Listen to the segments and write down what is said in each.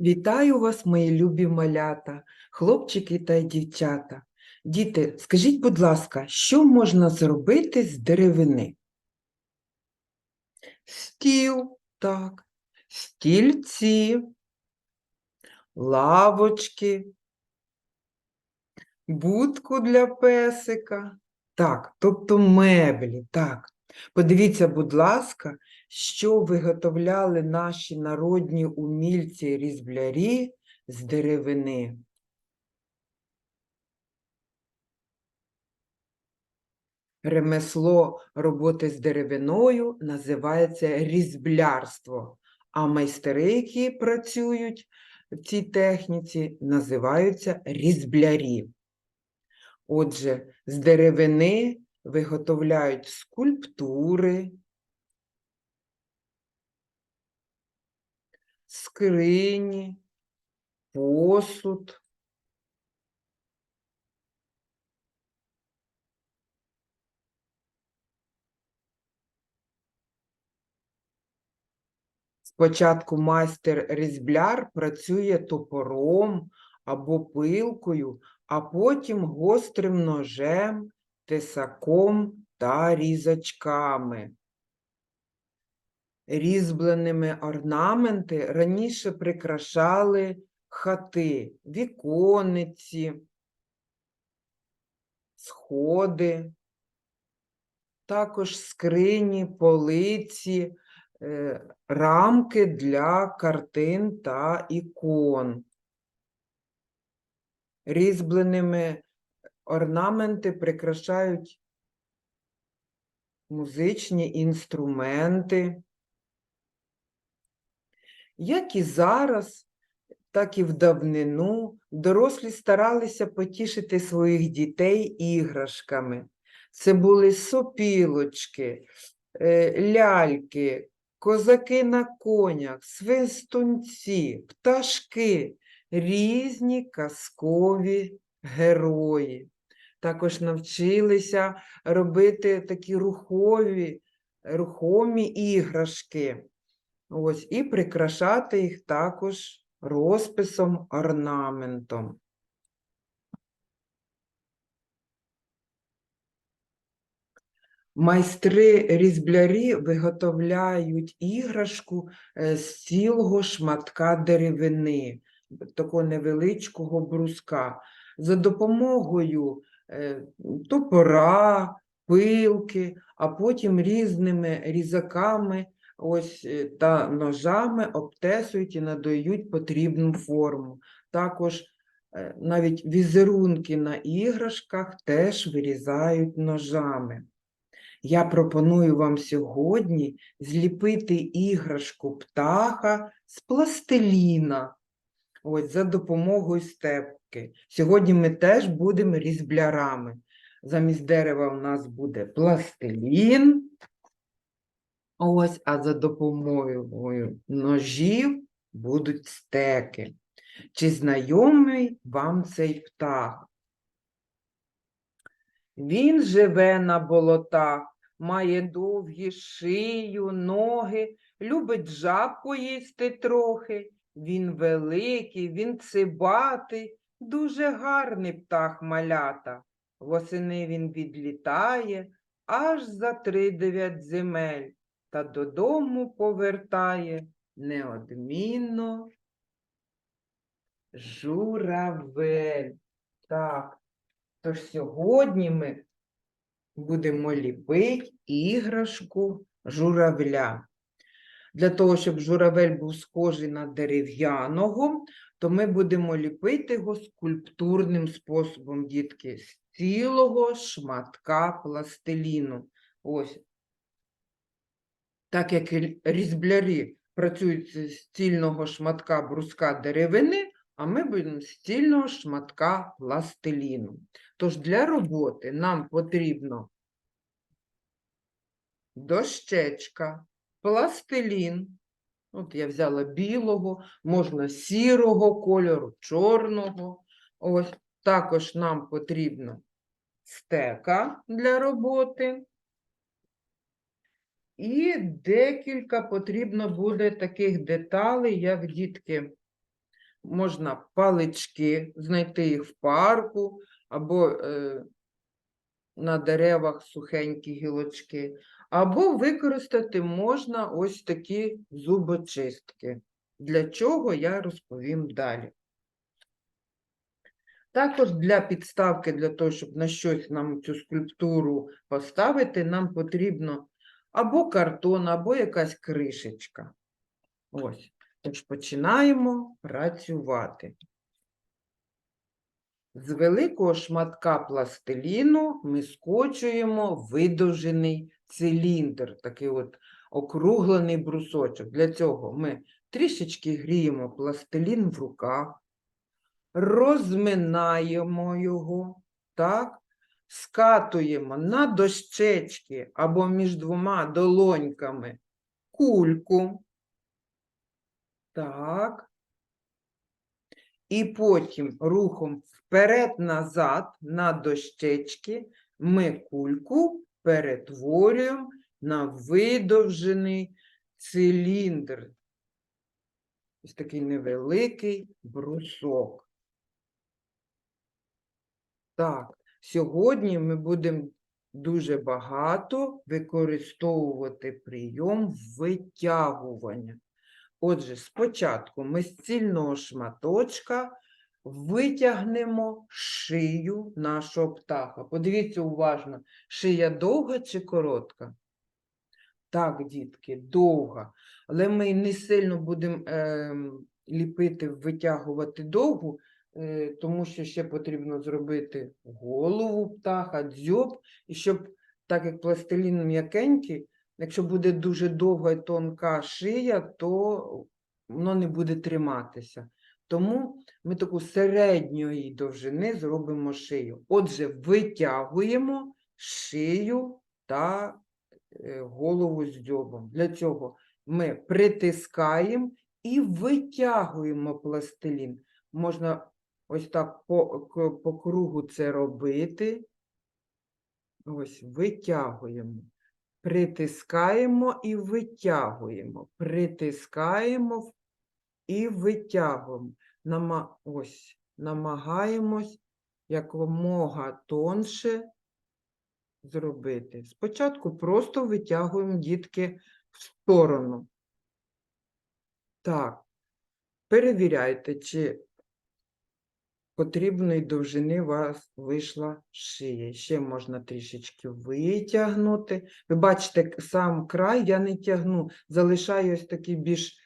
Вітаю вас, мої любі малята, хлопчики та дівчата. Діти, скажіть, будь ласка, що можна зробити з деревини? Стіл, так, стільці, лавочки, будку для песика. Так, тобто меблі, так. Подивіться, будь ласка, що виготовляли наші народні умільці різблярі з деревини. Ремесло роботи з деревиною називається різблярство, а майстри, які працюють в цій техніці, називаються різблярі. Отже, з деревини виготовляють скульптури, скрині, посуд. Спочатку майстер-різбляр працює топором або пилкою, а потім гострим ножем, тесаком та різачками. Різьбленими орнаменти раніше прикрашали хати, вікониці, сходи, також скрині, полиці, е, рамки для картин та ікон. Різьбленими орнаменти прикрашають музичні інструменти. Як і зараз, так і в давнину дорослі старалися потішити своїх дітей іграшками. Це були сопілочки, е, ляльки, козаки на конях, свистунці, пташки, різні казкові герої. Також навчилися робити такі рухові, рухомі іграшки. Ось, і прикрашати їх також розписом, орнаментом. Майстри-різблярі виготовляють іграшку е, з цілого шматка деревини, такого невеличкого бруска, за допомогою топора, пилки, а потім різними різаками ось, е, та ножами обтесують і надають потрібну форму. Також е, навіть візерунки на іграшках теж вирізають ножами. Я пропоную вам сьогодні зліпити іграшку птаха з пластиліна. Ось за допомогою степки. Сьогодні ми теж будемо різблярами. Замість дерева в нас буде пластилін. Ось, а за допомогою ножів будуть стеки. Чи знайомий вам цей птах? Він живе на болотах, має довгі шию, ноги, любить жаб поїсти трохи. Він великий, він цибатий, дуже гарний птах малята. Восени він відлітає аж за три дев'ять земель та додому повертає неодмінно журавель. Так, тож сьогодні ми будемо ліпити іграшку журавля. Для того, щоб журавель був схожий на дерев'яного, то ми будемо ліпити його скульптурним способом, дітки, з цілого шматка пластиліну. Ось. Так як різблярі працюють з цільного шматка бруска деревини, а ми будемо з цільного шматка пластиліну. Тож для роботи нам потрібно дощечка, пластилін. От я взяла білого, можна сірого кольору, чорного. Ось також нам потрібно стека для роботи. І декілька потрібно буде таких деталей, як дітки можна палички, знайти їх в парку або е, на деревах сухенькі гілочки, або використати можна ось такі зубочистки. Для чого я розповім далі. Також для підставки, для того, щоб на щось нам цю скульптуру поставити, нам потрібно або картон, або якась кришечка. Ось. Тож починаємо працювати. З великого шматка пластиліну ми скочуємо видовжений циліндр, такий от округлений брусочок. Для цього ми трішечки гріємо пластилін в руках, розминаємо його, так, скатуємо на дощечки або між двома долоньками кульку. Так. І потім рухом вперед-назад на дощечки ми кульку перетворюємо на видовжений циліндр. Ось такий невеликий брусок. Так, сьогодні ми будемо дуже багато використовувати прийом витягування. Отже, спочатку ми з цільного шматочка витягнемо шию нашого птаха. Подивіться уважно, шия довга чи коротка? Так, дітки, довга. Але ми не сильно будемо ем, ліпити, витягувати довгу, е, тому що ще потрібно зробити голову птаха, дзьоб, і щоб, так як пластилін м'якенький, Якщо буде дуже довга і тонка шия, то воно не буде триматися. Тому ми таку середньої довжини зробимо шию. Отже, витягуємо шию та е, голову з дзьобом. Для цього ми притискаємо і витягуємо пластилін. Можна ось так по, по кругу це робити. Ось, витягуємо. Притискаємо і витягуємо. Притискаємо і витягуємо. Нама... Ось, намагаємось якомога тонше зробити. Спочатку просто витягуємо дітки в сторону. Так, перевіряйте, чи потрібної довжини у вас вийшла шия. Ще можна трішечки витягнути. Ви бачите, сам край я не тягну, залишаю ось такий більш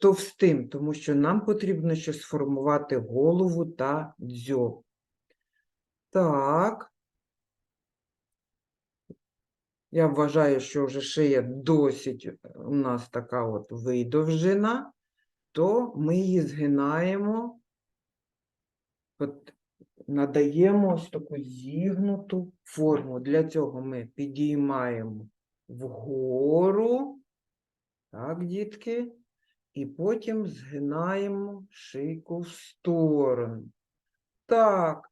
товстим, тому що нам потрібно ще сформувати голову та дзьоб. Так. Я вважаю, що вже шия досить е, у нас така от видовжена, то ми її згинаємо, от, надаємо ось таку зігнуту форму. Для цього ми підіймаємо вгору, так, дітки, і потім згинаємо шийку в сторону. Так,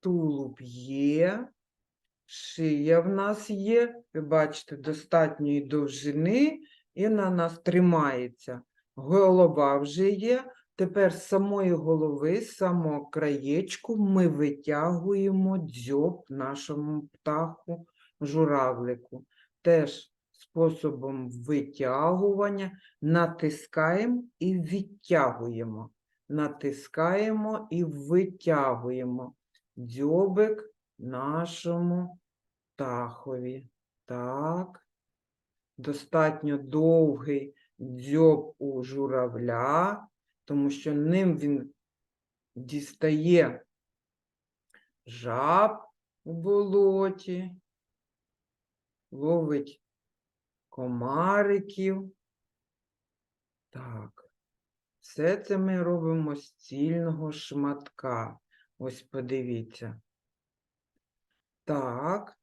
тулуб є. Шия в нас є, ви бачите, достатньої довжини, і вона нас тримається. Голова вже є. Тепер з самої голови, з самого краєчку ми витягуємо дзьоб нашому птаху, журавлику. Теж способом витягування натискаємо і відтягуємо. Натискаємо і витягуємо дзьобик нашому птахові. Так. Достатньо довгий дзьоб у журавля, тому що ним він дістає жаб у болоті, ловить комариків. Так. Все це ми робимо з цільного шматка. Ось подивіться. Так.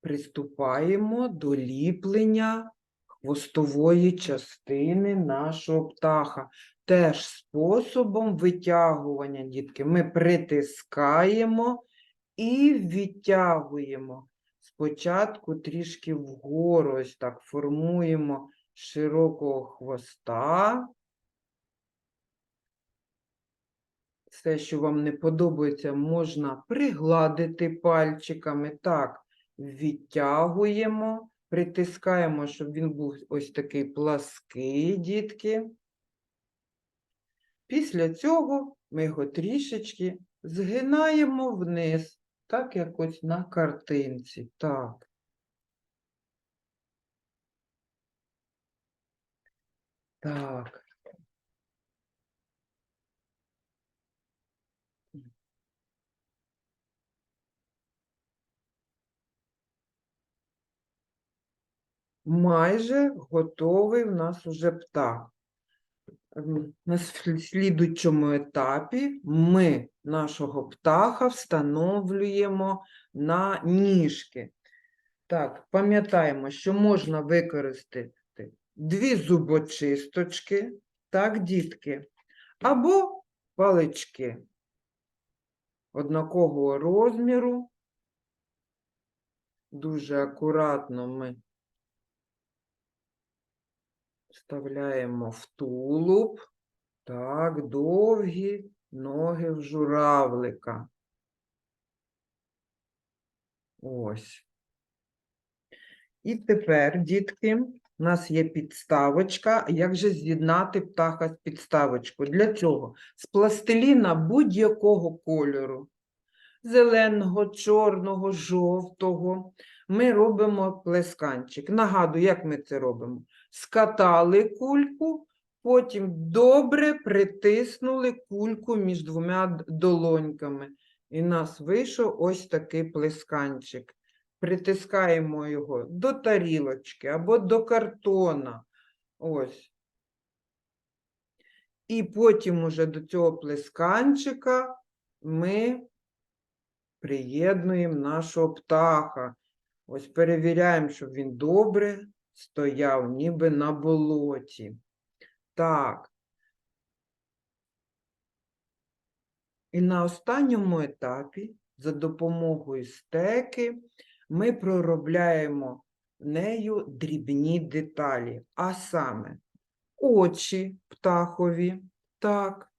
Приступаємо до ліплення хвостової частини нашого птаха. Теж способом витягування, дітки. Ми притискаємо і відтягуємо. Спочатку трішки вгору, ось так формуємо широкого хвоста. Все, що вам не подобається, можна пригладити пальчиками. Так, відтягуємо, притискаємо, щоб він був ось такий плаский, дітки. Після цього ми його трішечки згинаємо вниз, так як ось на картинці. Так. Так. Майже готовий в нас уже птах. На слі- слідуючому етапі ми нашого птаха встановлюємо на ніжки. Так, пам'ятаємо, що можна використати дві зубочисточки, так, дітки, або палички однакового розміру. Дуже акуратно ми вставляємо в тулуб. Так, довгі ноги в журавлика. Ось. І тепер, дітки, у нас є підставочка. Як же з'єднати птаха з підставочкою? Для цього з пластиліна будь-якого кольору. Зеленого, чорного, жовтого. Ми робимо плесканчик. Нагадую, як ми це робимо. Скатали кульку, потім добре притиснули кульку між двома долоньками. І в нас вийшов ось такий плесканчик. Притискаємо його до тарілочки або до картона. Ось. І потім уже до цього плесканчика ми приєднуємо нашого птаха. Ось перевіряємо, щоб він добре стояв, ніби на болоті. Так. І на останньому етапі за допомогою стеки ми проробляємо нею дрібні деталі, а саме очі птахові, так,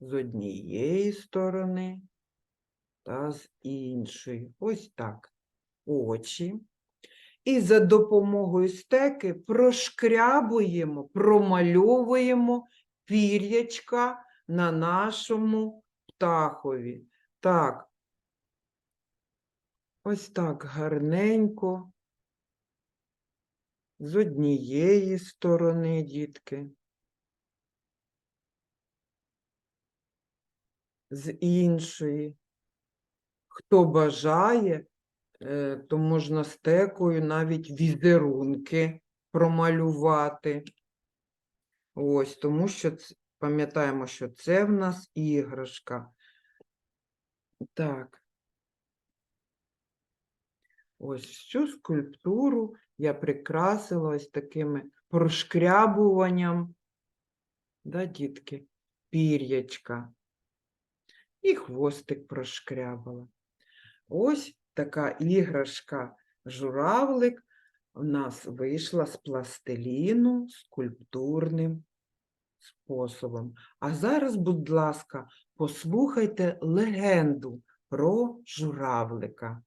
з однієї сторони та з іншої. Ось так. Очі. І за допомогою стеки прошкрябуємо, промальовуємо пір'ячка на нашому птахові. Так. Ось так гарненько. З однієї сторони, дітки. З іншої. Хто бажає, то можна стекою навіть візерунки промалювати. Ось, тому що пам'ятаємо, що це в нас іграшка. Так. Ось всю скульптуру я прикрасила ось такими прошкрябуванням, да, дітки, пір'ячка. І хвостик прошкрябала. Ось така іграшка журавлик у нас вийшла з пластиліну скульптурним способом. А зараз, будь ласка, послухайте легенду про журавлика.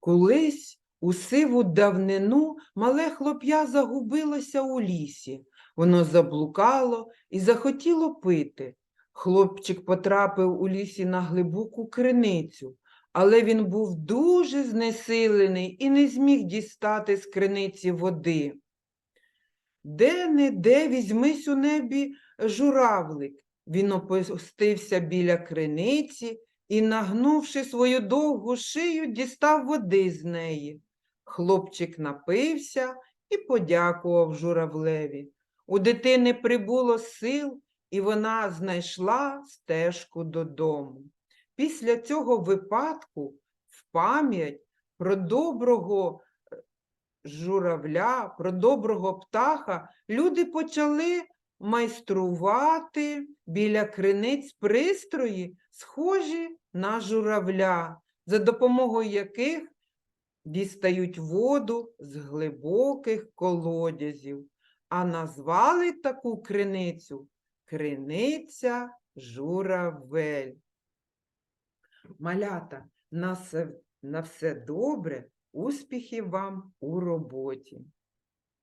Колись у сиву давнину мале хлоп'я загубилося у лісі. Воно заблукало і захотіло пити. Хлопчик потрапив у лісі на глибоку криницю, але він був дуже знесилений і не зміг дістати з криниці води. Де-не-де візьмись у небі журавлик. Він опустився біля криниці і, нагнувши свою довгу шию, дістав води з неї. Хлопчик напився і подякував журавлеві. У дитини прибуло сил, і вона знайшла стежку додому. Після цього випадку в пам'ять про доброго е, журавля, про доброго птаха люди почали майструвати біля криниць пристрої, схожі на журавля, за допомогою яких дістають воду з глибоких колодязів. а назвали таку криницю криниця журавель. Малята, на все, на все добре, успіхів вам у роботі.